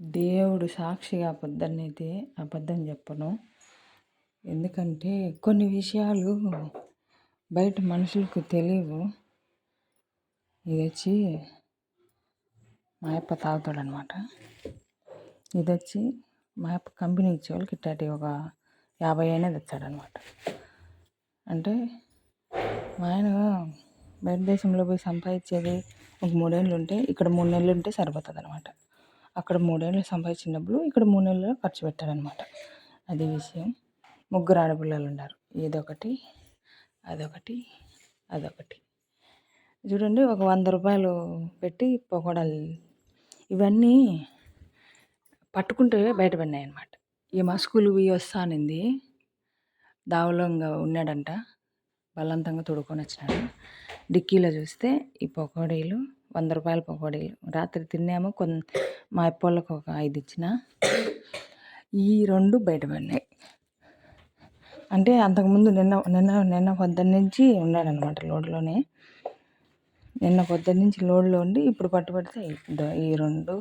దేవుడు సాక్షిగా అబద్ధాన్నైతే అబద్ధం చెప్పను. ఎందుకంటే కొన్ని విషయాలు బయట మనుషులకు తెలియవు. ఇది వచ్చి మా అప్ప తాగుతాడు అనమాట ఇది వచ్చి మా అప్ప కంపెనీ ఇచ్చేవాళ్ళకి ఇట్లాంటి ఒక యాభై అయినా తెచ్చాడనమాట అంటే మా ఆయన బయట దేశంలో పోయి సంపాదించేది ఒక మూడేళ్ళు ఉంటే ఇక్కడ మూడు నెలలు ఉంటే సరిపోతుంది అనమాట అక్కడ మూడేళ్ళు సంపాదించిన డబ్బులు ఇక్కడ మూడు నెలలు ఖర్చు పెట్టాడనమాట అది విషయం. ముగ్గురు ఆడపిల్లలు ఉన్నారు. ఇదొకటి అదొకటి అదొకటి. చూడండి ఒక వంద రూపాయలు పెట్టి పకోడాలు ఇవన్నీ పట్టుకుంటే బయటపడినాయి అనమాట ఈ మా స్కూల్కి పోయి వస్తానింది దావలంగా ఉన్నాడంట. బలవంతంగా తొడుక్కొని వచ్చినాడు. డిక్కీలో చూస్తే ఈ పకోడీలు వంద రూపాయల పకోడీలు. రాత్రి తిన్నాము. కొన్ మా అప్పోళ్ళకు ఒక ఐదు ఇచ్చిన. ఈ రెండు బయటపడినాయి అంటే అంతకుముందు నిన్న నిన్న నిన్న పొద్దున్న నుంచి ఉన్నాడనమాట లోడ్లోనే. నిన్న పొద్దున్న నుంచి లోడ్లో ఉండి ఇప్పుడు పట్టుబడితే ఈ రెండు.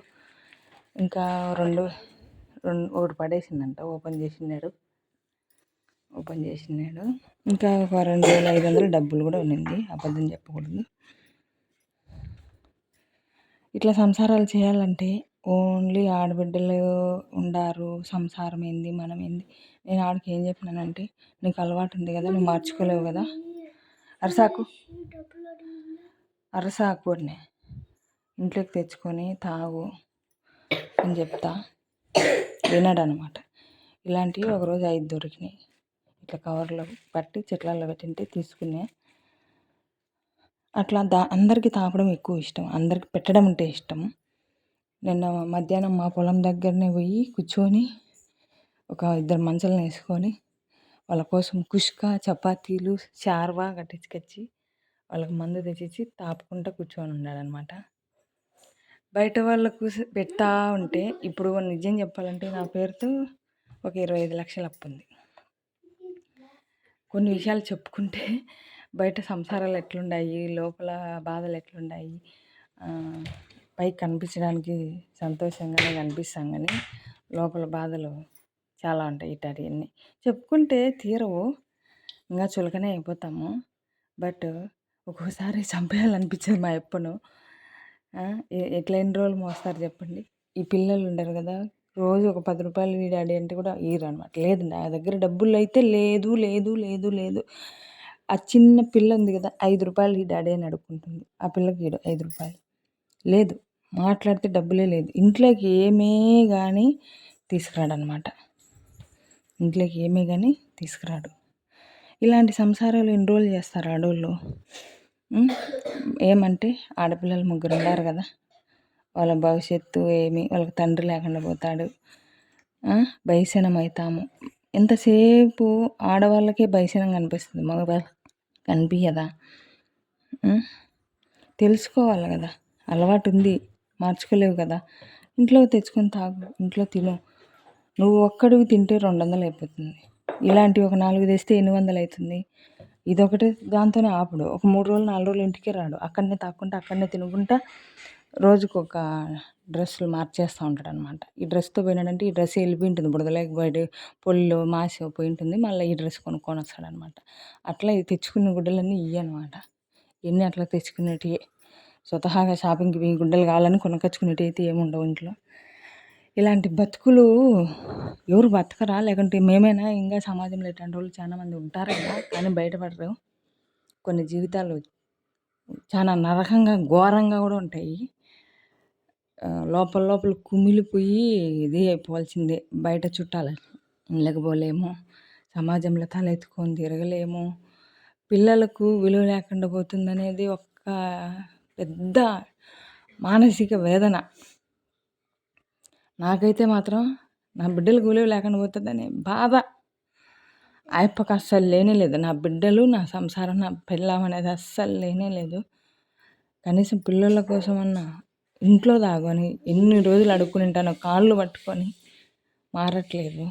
ఇంకా రెండు రెండు ఒకటి పడేసిందంట. ఓపెన్ చేసినాడు ఓపెన్ చేసినాడు. ఇంకా ఒక రెండు వేల ఐదు వందలు డబ్బులు కూడా ఉన్నింది. అబద్ధం చెప్పకూడదు. ఇట్లా సంసారాలు చేయాలంటే ఓన్లీ ఆడబిడ్డలు ఉండారు. సంసారం ఏంది? మనం ఏంది? నేను ఆడికి ఏం చెప్పినానంటే నీకు అలవాటు ఉంది కదా నువ్వు మార్చుకోలేవు కదా. అరసాకు అరసాకు అనే ఇంట్లోకి తెచ్చుకొని తాగు అని చెప్తా. వినడు అనమాట ఇలాంటివి ఒకరోజు ఐదు దొరికినాయి ఇట్లా కవర్లో పట్టి చెట్లలో పెట్టింటే తీసుకునే. అట్లా దా అందరికీ తాపడం ఎక్కువ ఇష్టం. అందరికి పెట్టడం అంటే ఇష్టం. నిన్న మధ్యాహ్నం మా పొలం దగ్గరనే పోయి కూర్చొని ఒక ఇద్దరు మంచాలను వేసుకొని వాళ్ళ కోసం కుష్క చపాతీలు చార్వా కట్టించుకొచ్చి వాళ్ళకి మందు తెచ్చిచ్చి తాపుకుంటూ కూర్చొని ఉన్నాడనమాట. బయట వాళ్ళకు పెడతా ఉంటే ఇప్పుడు నిజం చెప్పాలంటే నా పేరుతో ఒక ఇరవై ఐదు లక్షలు అప్పు ఉంది కొన్ని విషయాలు చెప్పుకుంటే బయట సంసారాలు ఎట్లున్నాయి లోపల బాధలు ఎట్లున్నాయి పైకి కనిపించడానికి సంతోషంగానే కనిపిస్తాం కానీ లోపల బాధలు చాలా ఉంటాయి ఇట్లాంటివన్నీ చెప్పుకుంటే తీరవు ఇంకా చులకనే అయిపోతాము. బట్ ఒక్కోసారి చంపేయాలనిపించేది మా ఎప్పును ఎట్లయిన ఎన్ని రోజులు మోస్తారు చెప్పండి. ఈ పిల్లలు ఉండరు కదా. రోజు ఒక పది రూపాయలు డాడీ అంటే కూడా ఇయ్యరు అనమాట లేదు నా దగ్గర డబ్బులు అయితే లేదు లేదు లేదు లేదు. ఆ చిన్న పిల్ల ఉంది కదా ఐదు రూపాయలు ఈ డాడీ అని అడుక్కుంటుంది. ఆ పిల్లకి ఈడు ఐదు రూపాయలు. లేదు మాట్లాడితే డబ్బులే లేదు. ఇంట్లోకి ఏమే కానీ తీసుకురాడనమాట ఇంట్లోకి ఏమే కానీ తీసుకురాడు. ఇలాంటి సంసారాలు ఎన్ని రోజులు చేస్తారు అడవుల్లో ఏమంటే ఆడపిల్లలు ముగ్గురు ఉన్నారు కదా. వాళ్ళ భవిష్యత్తు ఏమి వాళ్ళకి తండ్రి లేకుండా పోతాడు. బైసనం అవుతాము ఎంతసేపు ఆడవాళ్ళకే భయసనం కనిపిస్తుంది? మగవాళ్ళ కనిపించదా తెలుసుకోవాలి కదా. అలవాటు ఉంది. మార్చుకోలేవు కదా. ఇంట్లో తెచ్చుకొని తాగు. ఇంట్లో తిను. నువ్వు ఒక్కడివి తింటే రెండు వందలు అయిపోతుంది. ఇలాంటివి ఒక నాలుగు తెస్తే ఎన్ని వందలు అవుతుంది ఇదొకటి దాంతోనే ఆపడు. ఒక మూడు రోజులు నాలుగు రోజులు ఇంటికి రాడు. అక్కడనే తాక్కుంటా అక్కడనే తినుకుంటా రోజుకు ఒక డ్రెస్సులు మార్చేస్తూ ఉంటాడు అనమాట ఈ డ్రెస్తో పోయినాడంటే ఈ డ్రెస్ వెళ్ళిపోయి ఉంటుంది. బుడదలేక పొల్లు మాసి పోయి ఉంటుంది. మళ్ళీ ఈ డ్రెస్ కొనుక్కొని వస్తాడనమాట అట్లా తెచ్చుకున్న గుడ్డలన్నీ ఇయ్యనమాట. ఎన్ని అట్లా తెచ్చుకునేటివి స్వతహాగా షాపింగ్కి పోయి గుడ్డలు కావాలని కొనుకొచ్చుకునేటివి అయితే ఏముండవు ఇంట్లో. ఇలాంటి బతుకులు ఎవరు బతకరా? లేకుంటే మేమైనా? ఇంకా సమాజంలో ఇట్లాంటి వాళ్ళు చాలా మంది ఉంటారు? కదా కానీ బయటపడరు. కొన్ని జీవితాలు చాలా నరకంగా ఘోరంగా కూడా ఉంటాయి. లోపల లోపల కుమిలిపోయి ఇది అయిపోవాల్సిందే. బయట చుట్టాలు లేకపోలేము సమాజంలో తలెత్తుకొని తిరగలేము. పిల్లలకు విలువ లేకుండా పోతుందనేది ఒక పెద్ద మానసిక వేదన. నాకైతే మాత్రం నా బిడ్డలకు విలువ లేకుండా పోతుందని బాధ. ఆయప్పకి అస్సలు లేనే లేదు. నా బిడ్డలు నా సంసారం నా పెళ్ళాం అనేది అస్సలు లేనే లేదు. కనీసం పిల్లల కోసమన్నా ఇంట్లో దాగని ఎన్ని రోజులు అడుక్కుని ఉంటానో కాళ్ళు పట్టుకొని మారట్లేదు.